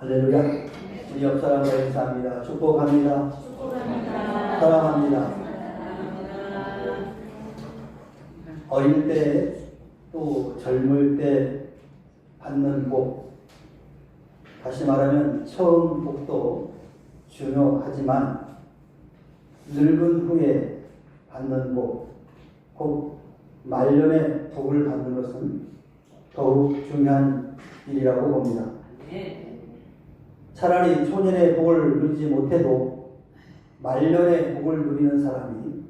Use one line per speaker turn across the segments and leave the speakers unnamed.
할렐루야. 우리 옆 사람과 인사합니다. 축복합니다. 사랑합니다. 어릴 때 또 젊을 때 받는 복. 다시 말하면 처음 복도 중요하지만 늙은 후에 받는 복, 곧 말년에 복을 받는 것은 더욱 중요한 일이라고 봅니다. 차라리 초년의 복을 누리지 못해도 말년의 복을 누리는 사람이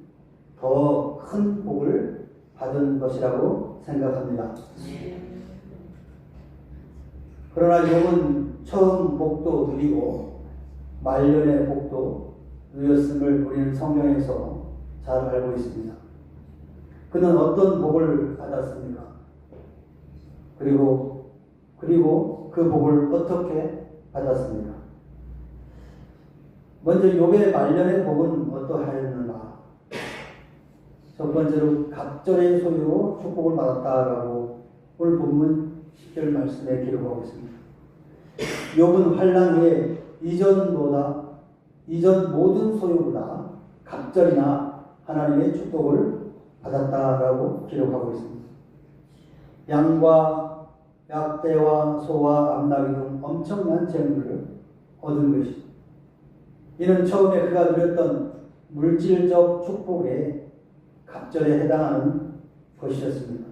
더 큰 복을 받은 것이라고 생각합니다. 그러나 욥은 처음 복도 누리고 말년의 복도 누렸음을 우리는 성경에서 잘 알고 있습니다. 그는 어떤 복을 받았습니까? 그리고 그리고 그 복을 어떻게 받았습니까? 먼저 욥의 말년의 복은 어떠하였는가? 첫 번째로 갑절의 소유로 축복을 받았다라고 오늘 본문 10절 말씀에 기록하고 있습니다. 욥은 환란 후에 이전보다 이전 모든 소유보다 갑절이나 하나님의 축복을 받았다라고 기록하고 있습니다. 양과 약대와 소와 암나귀 등 엄청난 재물을 얻은 것이죠. 이는 처음에 그가 누렸던 물질적 축복에 갑절에 해당하는 것이었습니다.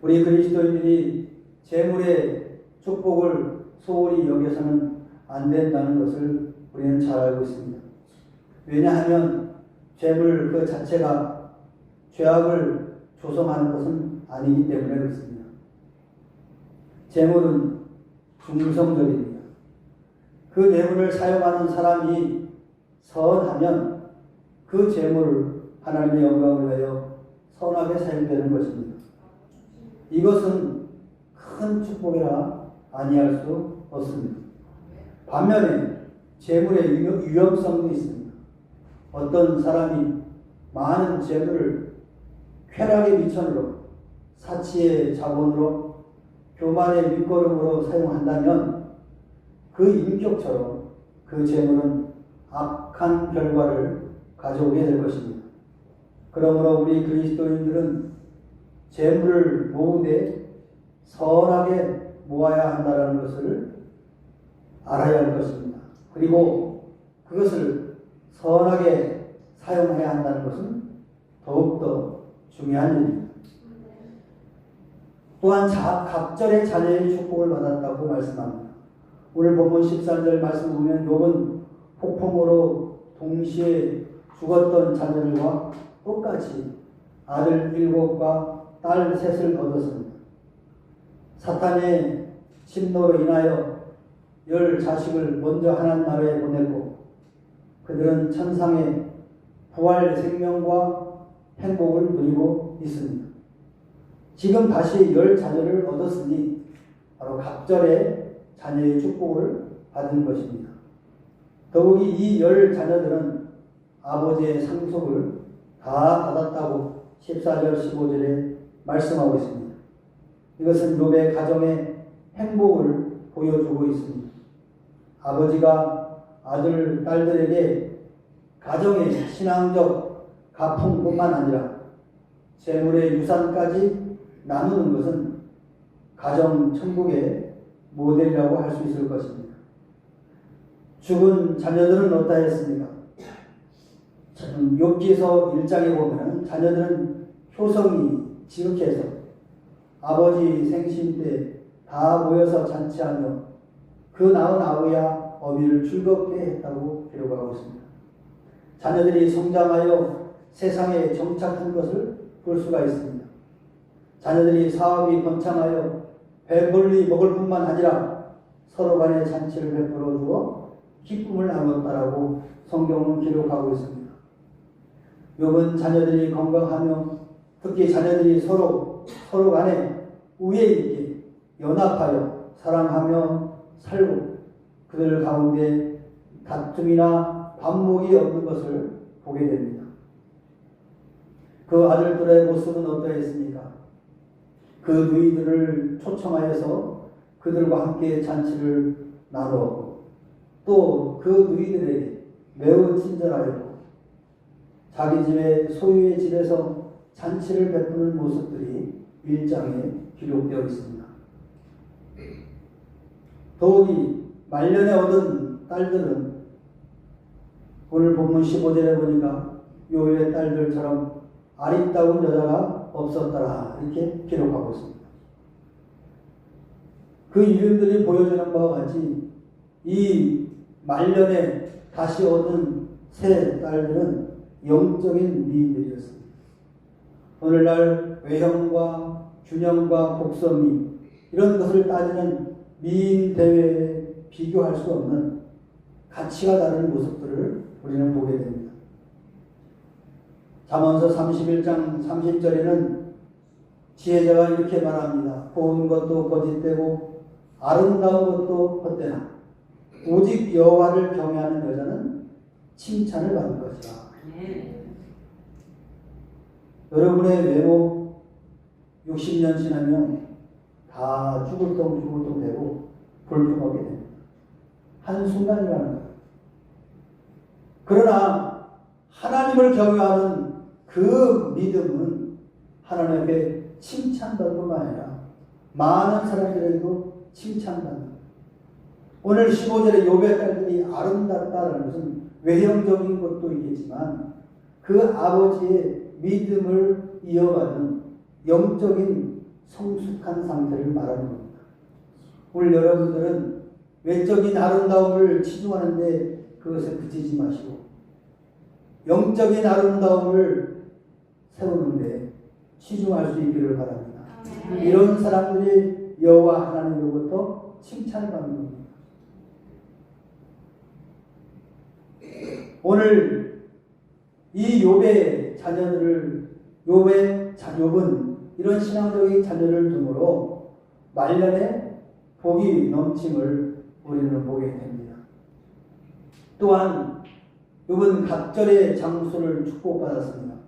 우리 그리스도인들이 재물의 축복을 소홀히 여겨서는 안 된다는 것을 우리는 잘 알고 있습니다. 왜냐하면 재물 그 자체가 죄악을 조성하는 것은 아니기 때문에 그렇습니다. 재물은 중성적입니다. 그 재물을 사용하는 사람이 선하면 그 재물을 하나님의 영광을 위하여 선하게 사용되는 것입니다. 이것은 큰 축복이라 아니할 수 없습니다. 반면에 재물의 위험성도 있습니다. 어떤 사람이 많은 재물을 쾌락의 미천으로 사치의 자본으로 교만의 밑거름으로 사용한다면 그 인격처럼 그 재물은 악한 결과를 가져오게 될 것입니다. 그러므로 우리 그리스도인들은 재물을 모으되 선하게 모아야 한다는 것을 알아야 할 것입니다. 그리고 그것을 선하게 사용해야 한다는 것은 더욱더 중요한 일입니다. 또한 자, 각절의 자녀의 축복을 받았다고 말씀합니다. 오늘 본문 13절 말씀 보면 욥은 폭풍으로 동시에 죽었던 자녀들과 똑같이 아들 일곱과 딸 셋을 얻었습니다. 사탄의 침노로 인하여 열 자식을 먼저 하나님 나라에 보냈고 그들은 천상의 부활 생명과 행복을 누리고 있습니다. 지금 다시 열 자녀를 얻었으니 바로 갑절에 자녀의 축복을 받은 것입니다. 더욱이 이 열 자녀들은 아버지의 상속을 다 받았다고 14절 15절에 말씀하고 있습니다. 이것은 욥의 가정의 행복을 보여주고 있습니다. 아버지가 아들, 딸들에게 가정의 신앙적 가풍뿐만 아니라 재물의 유산까지 나누는 것은 가정 천국의 모델이라고 할 수 있을 것입니다. 죽은 자녀들은 어떠 했습니까? 욥기서 1장에 보면 자녀들은 효성이 지극해서 아버지 생신 때 다 모여서 잔치하며 그 낳은 아우야 어미를 즐겁게 했다고 기록하고 있습니다. 자녀들이 성장하여 세상에 정착한 것을 볼 수가 있습니다. 자녀들이 사업이 번창하여 배불리 먹을 뿐만 아니라 서로 간의 잔치를 베풀어 주어 기쁨을 나눴다라고 성경은 기록하고 있습니다. 욥은 자녀들이 건강하며 특히 자녀들이 서로 서로 간에 우애 있게 연합하여 사랑하며 살고 그들 가운데 다툼이나 반목이 없는 것을 보게 됩니다. 그 아들들의 모습은 어떠했습니까? 그 누이들을 초청하여서 그들과 함께 잔치를 나누었고 또 그 누이들에게 매우 친절하였고 자기 집의 소유의 집에서 잔치를 베푸는 모습들이 일장에 기록되어 있습니다. 더욱이 말년에 얻은 딸들은 오늘 본문 15절에 보니까 요의 딸들처럼 아리따운 여자가 없었더라 이렇게 기록하고 있습니다. 그 이름들이 보여주는 바와 같이 이 말년에 다시 얻은 새 딸들은 영적인 미인들이었습니다. 오늘날 외형과 균형과 복선미 이런 것을 따지는 미인 대회에 비교할 수 없는 가치가 다른 모습들을 우리는 보게 됩니다. 잠언서 31장 30절에는 지혜자가 이렇게 말합니다. 고운 것도 거짓되고 아름다운 것도 헛되나 오직 여호와를 경외하는 여자는 칭찬을 받을 것이라. 여러분의 외모 60년 지나면 다 죽을 똥 죽을 똥 되고 볼품하게 됩니다. 한순간이라는 거예요. 그러나 하나님을 경외하는 그 믿음은 하나님 앞에 칭찬받을 뿐만 아니라 많은 사람들에게도 칭찬받는 오늘 15절에 요배 딸들이 아름답다라는 것은 외형적인 것도 있겠지만 그 아버지의 믿음을 이어가는 영적인 성숙한 상태를 말하는 겁니다. 오늘 여러분들은 외적인 아름다움을 치중하는데 그것에 그치지 마시고 영적인 아름다움을 세우는데 치중할 수 있기를 바랍니다. 이런 사람들이 여호와 하나님으로부터 칭찬을 받는 겁니다. 오늘 이 욥의 자녀들을 욥의 자 욥은 이런 신앙적인 자녀를 두므로 말년에 복이 넘침을 우리는 보게 됩니다. 또한 욥은 갑절의 장수를 축복받았습니다.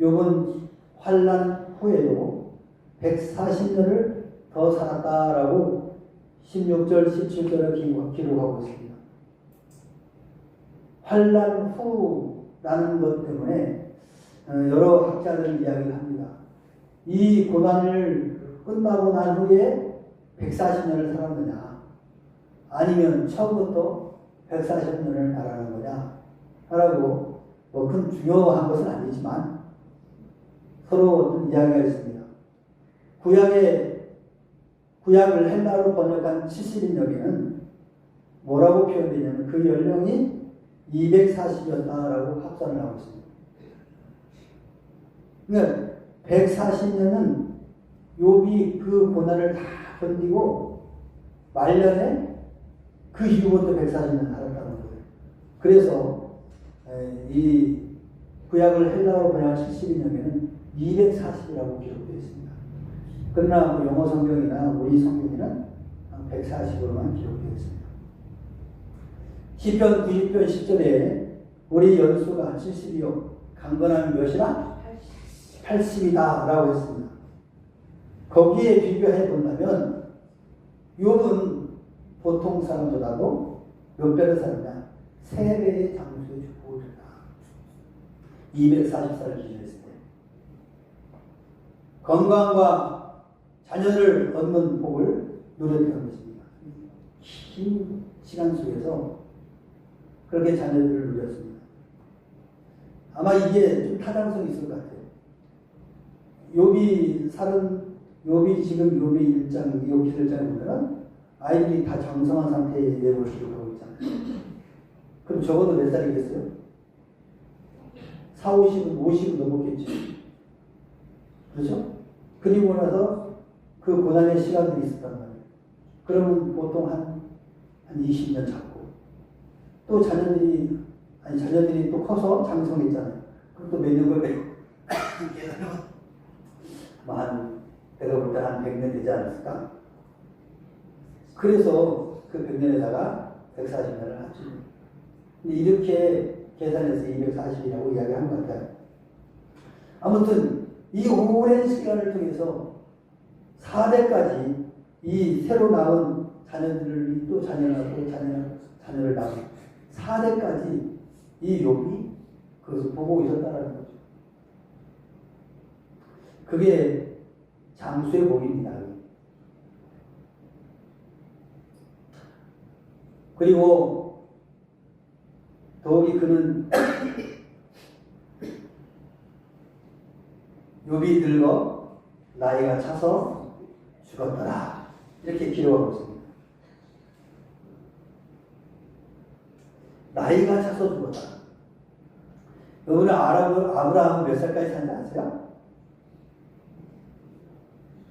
욥은 환란 후에도 140년을 더 살았다라고 16절, 17절을 기록하고 있습니다. 환란 후라는 것 때문에 어, 여러 학자들 이야기를 합니다. 이 고난을 끝나고 난 후에 140년을 살았느냐 아니면 처음부터 140년을 말하는 거냐 라고 뭐 큰 중요한 것은 아니지만 서로 이야기가 있습니다. 구약의 구약을 헬라로 번역한 70인역에는 뭐라고 표현되냐면 그 연령이 240이었다라고 합산을 하고 있습니다. 그러니까 140년은 욥이 그 고난을 다 견디고 말년에 그 이후부터 140년 살았다는 거예요. 그래서 에, 이 구약을 헬라어로 번역한 70년에는 240이라고 기록되어 있습니다. 그러나 뭐 영어 성경이나 우리 성경에는 140으로만 기록되어 있습니다. 시편 90편 10절에 우리 연수가 70이요 강건함이 몇이나 80이다 라고 했습니다. 거기에 비교해 본다면 욥은 보통 사람보다도 몇 배를 살았냐? 세 배의 장수의 축복을 줬다. 240살을 기준했을 때. 건강과 자녀를 얻는 복을 누렸던 것입니다. 긴 시간 속에서 그렇게 자녀들을 누렸습니다. 아마 이게 좀 타당성이 있을 것 같아요. 욥이 살은 욥이 지금 욥이 1장, 욥기 1장에 보면은 아이들이 다 장성한 상태의 내용을 기록하고 있잖아요. 그럼 적어도 몇 살이겠어요? 4, 50은 50은 넘었겠지. 그렇죠? 그리고 나서 그 고난의 시간들이 있었단 말이에요. 그러면 보통 한, 한 20년 잡고 또 자녀들이 아니 자녀들이 또 커서 장성했잖아요. 그럼 또 몇 년을 내고 뭐한 내가 볼 때 한 100년 되지 않았을까? 그래서 그 100년에다가 140년을 합칩니다. 근데 이렇게 계산해서 240이라고 이야기한 것 같아요. 아무튼 이 오랜 시간을 통해서 4대까지 이 새로 낳은 자녀들을 또 자녀를 또 자녀 자녀를 낳은 4대까지 이 욥이 그것을 보고 있었다라는 거죠. 그게 장수의 복입니다. 그리고 더욱이 그는 욥이 늙어 나이가 차서 죽었더라 이렇게 기록하고 있습니다. 나이가 차서 죽었다. 여러분 아라브 아브라함은 몇 살까지 산지 아세요?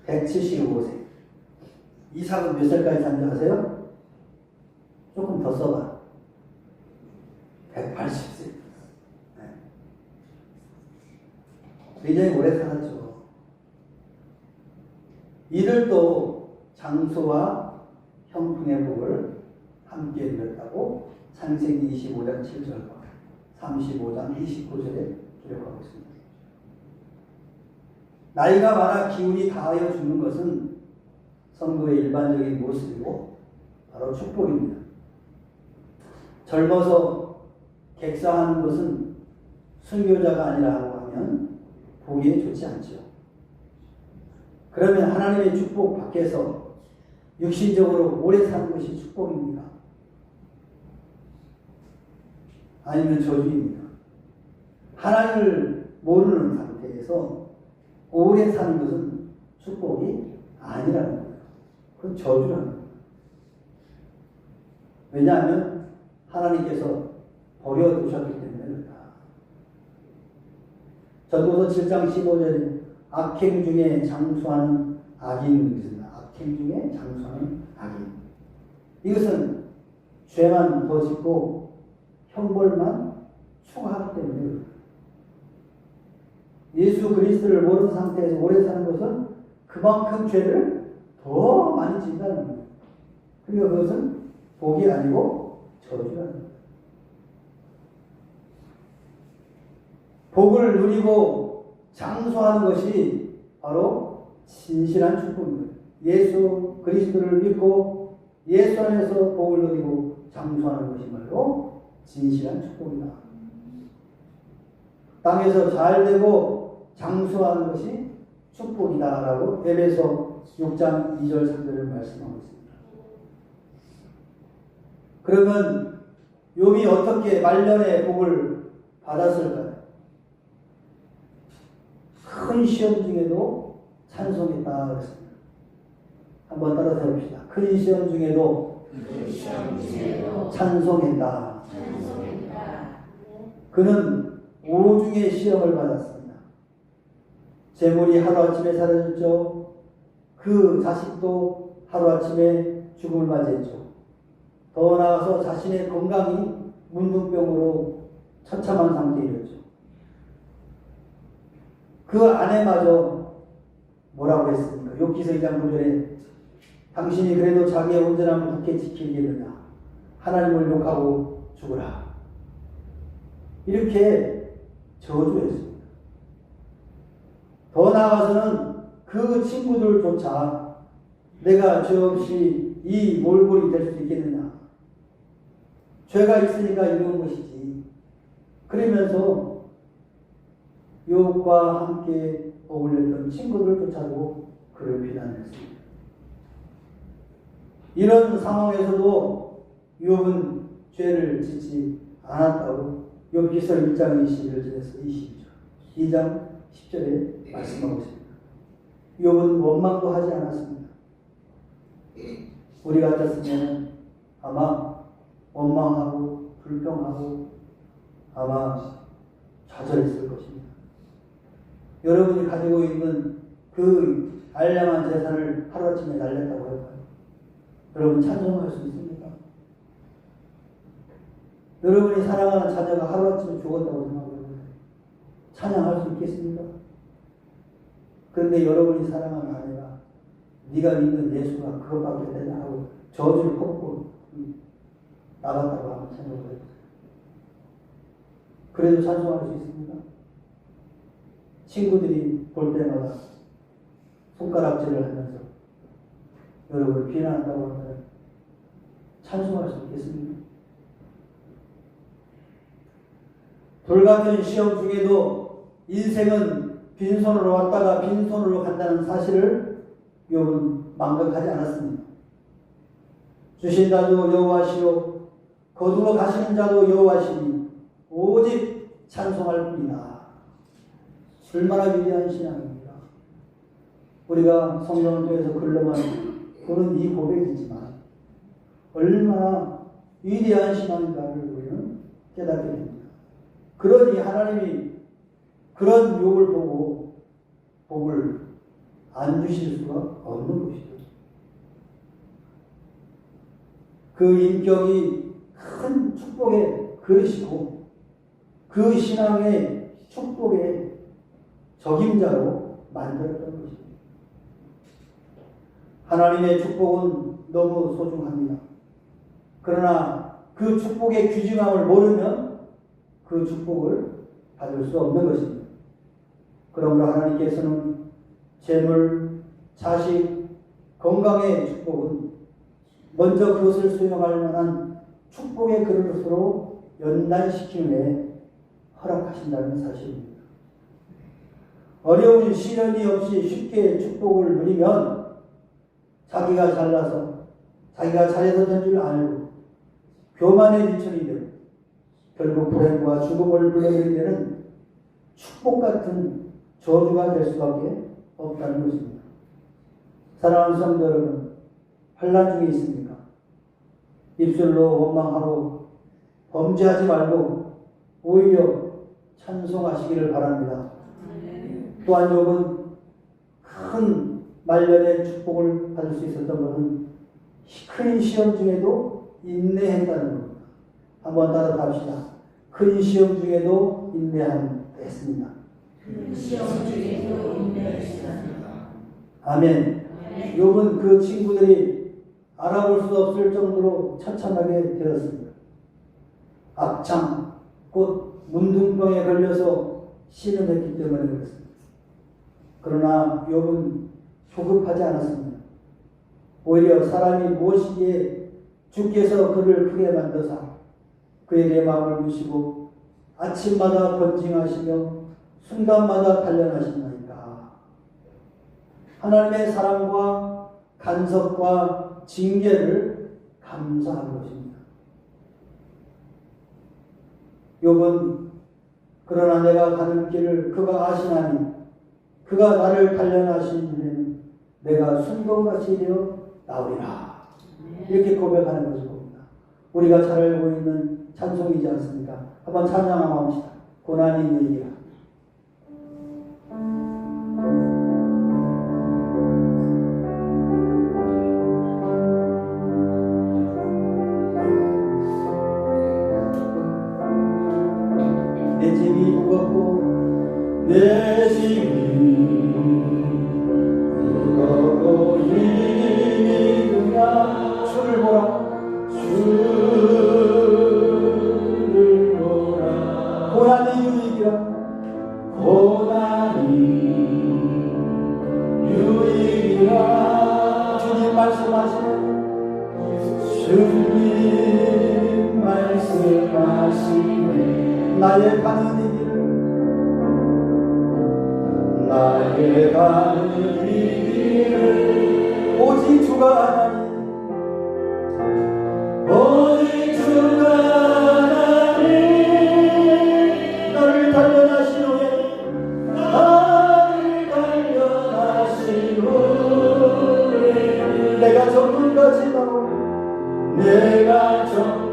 175세. 이삭은 몇 살까지 산지 아세요? 조금 더 써봐. 180세. 네. 굉장히 오래 살았죠. 이들도 장소와 형통의 복을 함께 누렸다고 창세기 25장 7절과 35장 29절에 기록하고 있습니다. 나이가 많아 기운이 다하여 죽는 것은 성도의 일반적인 모습이고 바로 축복입니다. 젊어서 객사하는 것은 순교자가 아니라고 하면 보기에 좋지 않죠. 그러면 하나님의 축복 밖에서 육신적으로 오래 사는 것이 축복입니까? 아니면 저주입니다. 하나님을 모르는 상태에서 오래 사는 것은 축복이 아니라는 거예요. 그건 저주라는 거예요. 왜냐하면 하나님께서 버려두셨기 때문에 그렇다. 전도서 7장 15절에 악행 중에 장수하는 악인이 있습니다. 악행 중에 장수하는 악인. 이것은 죄만 더 짓고 형벌만 추가하기 때문에. 예수 그리스도를 모르는 상태에서 오래 사는 것은 그만큼 죄를 더 많이 진다는 거예요. 그러니까 그것은 복이 아니고 저주라는 거예요. 복을 누리고 장수하는 것이 바로 진실한 축복입니다. 예수 그리스도를 믿고 예수 안에서 복을 누리고 장수하는 것이 바로 진실한 축복이다. 땅에서 잘 되고 장수하는 것이 축복이다라고 에베소 6장 2절 3절을 말씀하고 있습니다. 그러면 욥이 어떻게 말년의 복을 받았을까요? 큰 시험 중에도 찬송했다 그랬습니다. 한번 따라서 해봅시다. 큰 시험 중에도 찬송했다. 그는 오중의 시험을 받았습니다. 재물이 하루아침에 사라졌죠. 그 자식도 하루아침에 죽음을 맞이했죠. 더 나아가서 자신의 건강이 문둥병으로 처참한 상태이었죠. 그 아내마저 뭐라고 했습니까? 욕기서 2장 9절에 당신이 그래도 자기의 온전함을 굳게 지키겠느냐? 하나님을 욕하고 죽으라. 이렇게 저주했습니다. 더 나아가서는 그 친구들조차 내가 죄 없이 이 몰골이 될 수 있겠느냐? 죄가 있으니까 이런 것이지. 그러면서 욥과 함께 어울렸던 친구들조차도 그를 비난했습니다. 이런 상황에서도 욥은 죄를 짓지 않았다고 욥기서 1장 21절에서 22절, 2장 10절에 말씀하고 있습니다. 욥은 원망도 하지 않았습니다. 우리 같았으면 아마 원망하고 불평하고 아마 좌절했을 것입니다. 여러분이 가지고 있는 그 알량한 재산을 하루아침에 날렸다고 할까요? 여러분 찬송할 수 있습니까? 여러분이 사랑하는 자녀가 하루아침에 죽었다고 생각해요. 찬양할 수 있겠습니까? 그런데 여러분이 사랑하는 아내가 네가 믿는 예수가 그것밖에 되냐 하고 저주를 퍼붓고 나갔다고 하면 찬송을 해보세요. 그래도 찬송할 수 있습니까? 친구들이 볼 때마다 손가락질을 하면서 여러분을 비난한다고 하면 찬송할 수 있겠습니까? 돌 같은 시험 중에도 인생은 빈손으로 왔다가 빈손으로 간다는 사실을 욥은 망각하지 않았습니다. 주신 자도 여호와시요 거두어 가시는 자도 여호와시니 오직 찬송할 뿐이다. 얼마나 위대한 신앙입니다. 우리가 성경을 통해서 글로만 보는 이 고백이지만 얼마나 위대한 신앙인가를 우리는 깨닫게 됩니다. 그러니 하나님이 그런 욕을 보고 복을 안 주실 수가 없는 것이죠. 그 인격이 큰 축복의 그릇이고 그 신앙의 축복의 적임자로 만들었던 것입니다. 하나님의 축복은 너무 소중합니다. 그러나 그 축복의 귀중함을 모르면 그 축복을 받을 수 없는 것입니다. 그러므로 하나님께서는 재물, 자식, 건강의 축복은 먼저 그것을 수용할 만한 축복의 그릇으로 연단시킴에 허락하신다는 사실입니다. 어려운 시련이 없이 쉽게 축복을 누리면 자기가 잘나서 자기가 잘해서 된 줄 알고 교만의 미천이 되고 결국 불행과 죽음을 불러들이게 되는 축복 같은 저주가 될 수밖에 없다는 것입니다. 사랑하는 성도 여러분, 환란 중에 있습니까? 입술로 원망하고 범죄하지 말고 오히려 찬송하시기를 바랍니다. 또한 욥은 큰 말년의 축복을 받을 수 있었던 것은 큰 시험 중에도 인내했다는 겁니다. 한번 따라 합시다. 큰 시험 중에도 인내했습니다.
시험 중에도 인내했습니다.
아멘. 욥은 그 친구들이 알아볼 수 없을 정도로 처참하게 되었습니다. 악창, 곧 문둥병에 걸려서 신음했기 때문에 그렇습니다. 그러나 욥은 조급하지 않았습니다. 오히려 사람이 무엇이기에 주께서 그를 크게 만드사 그에게 마음을 주시고 아침마다 번징하시며 순간마다 단련하시나이까 하나님의 사랑과 간섭과 징계를 감사한 것입니다. 욥은 그러나 내가 가는 길을 그가 아시나니 그가 나를 단련하시는 내가 순금같이 되어 나오리라 이렇게 고백하는 것을 봅니다. 우리가 잘 알고 있는 찬송이지 않습니까? 한번 찬양 한번 합시다. 고난이 얘기야. 내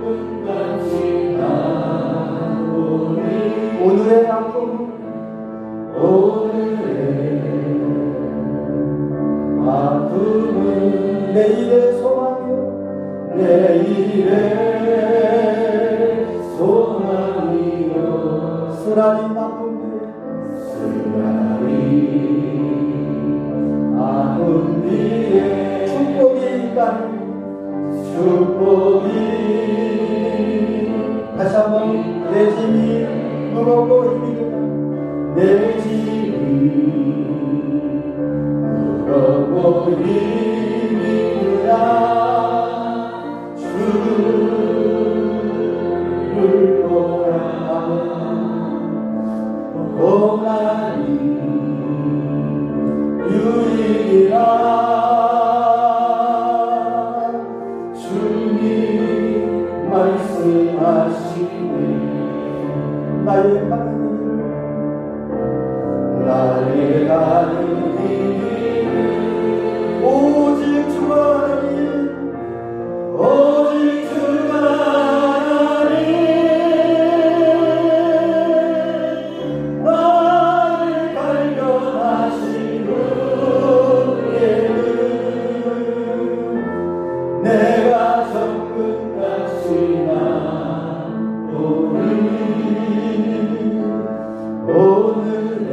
나오니 오늘의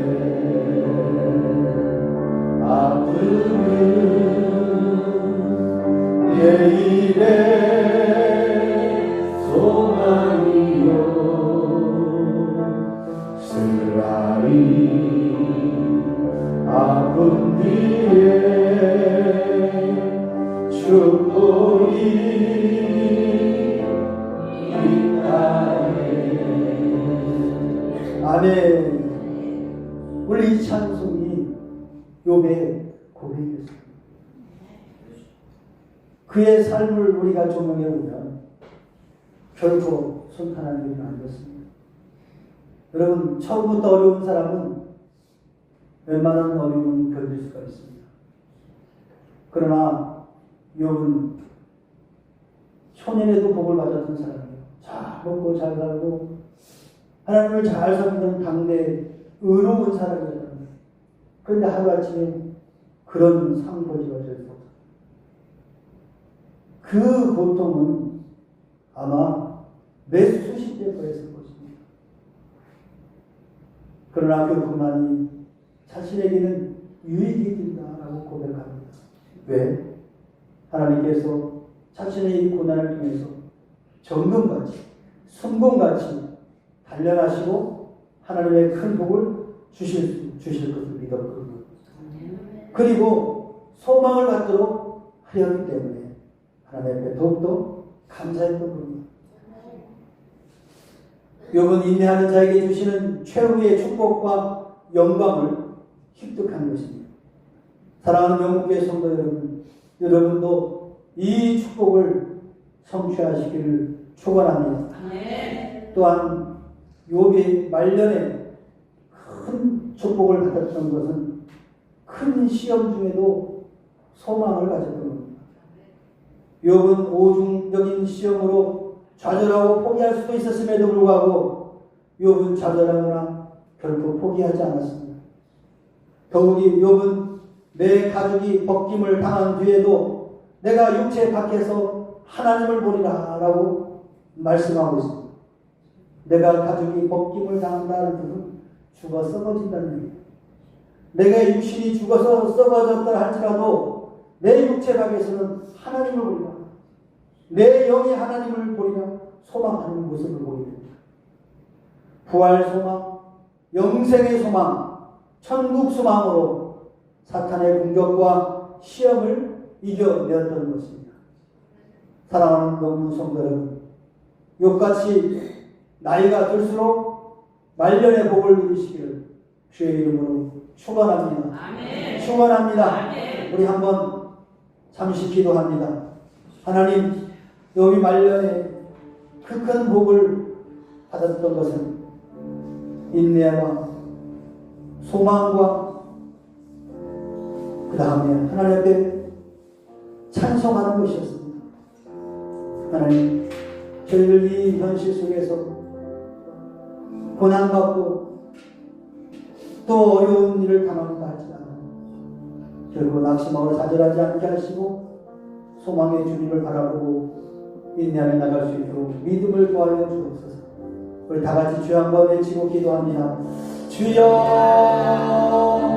결코 순탄한 일은 아니었습니다. 여러분 처음부터 어려운 사람은 웬만한 어려움은 견딜 수가 있습니다. 그러나 욥은 초년에도 복을 받았던 사람이에요. 잘 먹고 잘 살고 하나님을 잘 섬기는 당대 의로운 말이에요. 그런데 하루아침에 그런 상고지가 되서 그 고통은 아마 몇 수십 배 더했을 것입니다. 그러나 그 고난이 자신에게는 유익이 된다라고 고백합니다. 왜? 하나님께서 자신의 이 고난을 통해서 정금같이, 순금같이 단련하시고 하나님의 큰 복을 주실, 수- 주실 것을 믿었거든요. 그리고 소망을 갖도록 하였기 때문에 하나님 앞에 더욱더 감사했던 겁니다. 욥은 인내하는 자에게 주시는 최후의 축복과 영광을 획득한 것입니다. 사랑하는 영국의 성도 여러분, 여러분도 이 축복을 성취하시기를 축원합니다. 또한 욥이 말년에 큰 축복을 받았던 것은 큰 시험 중에도 소망을 가졌던 겁니다. 욥은 오중적인 시험으로 좌절하고 포기할 수도 있었음에도 불구하고 욥은 좌절하거나 결코 포기하지 않았습니다. 더욱이 욥은 내 가족이 벗김을 당한 뒤에도 내가 육체 밖에서 하나님을 보리라 라고 말씀하고 있습니다. 내가 가족이 벗김을 당한다는 뜻은 죽어 썩어진다는 얘기예요. 내가 육신이 죽어서 썩어졌다 할지라도 내 육체 밖에서는 하나님을 보리라. 내 영이 하나님을 보리라 소망하는 모습을 보게 됩니다. 부활 소망, 영생의 소망, 천국 소망으로 사탄의 공격과 시험을 이겨내었던 것입니다. 사랑하는 너무 성도 여러분, 욕같이 나이가 들수록 말년의 복을 누리시기를 주의 이름으로 축원합니다. 축원합니다. 우리 한번 잠시 기도합니다. 하나님, 여기 말년에 그 큰 복을 받았던 것은 인내와 소망과 그 다음에 하나님 앞에 찬송하는 것이었습니다. 하나님, 저희들 이 현실 속에서 고난받고 또 어려운 일을 당한다 할지라도 결국 낙심하고 좌절하지 않게 하시고 소망의 주님을 바라보고 인내하며 나갈 수 있도록 믿음을 구하여 주옵소서. 우리 다 같이 주 한번 외치고 기도합니다. 주여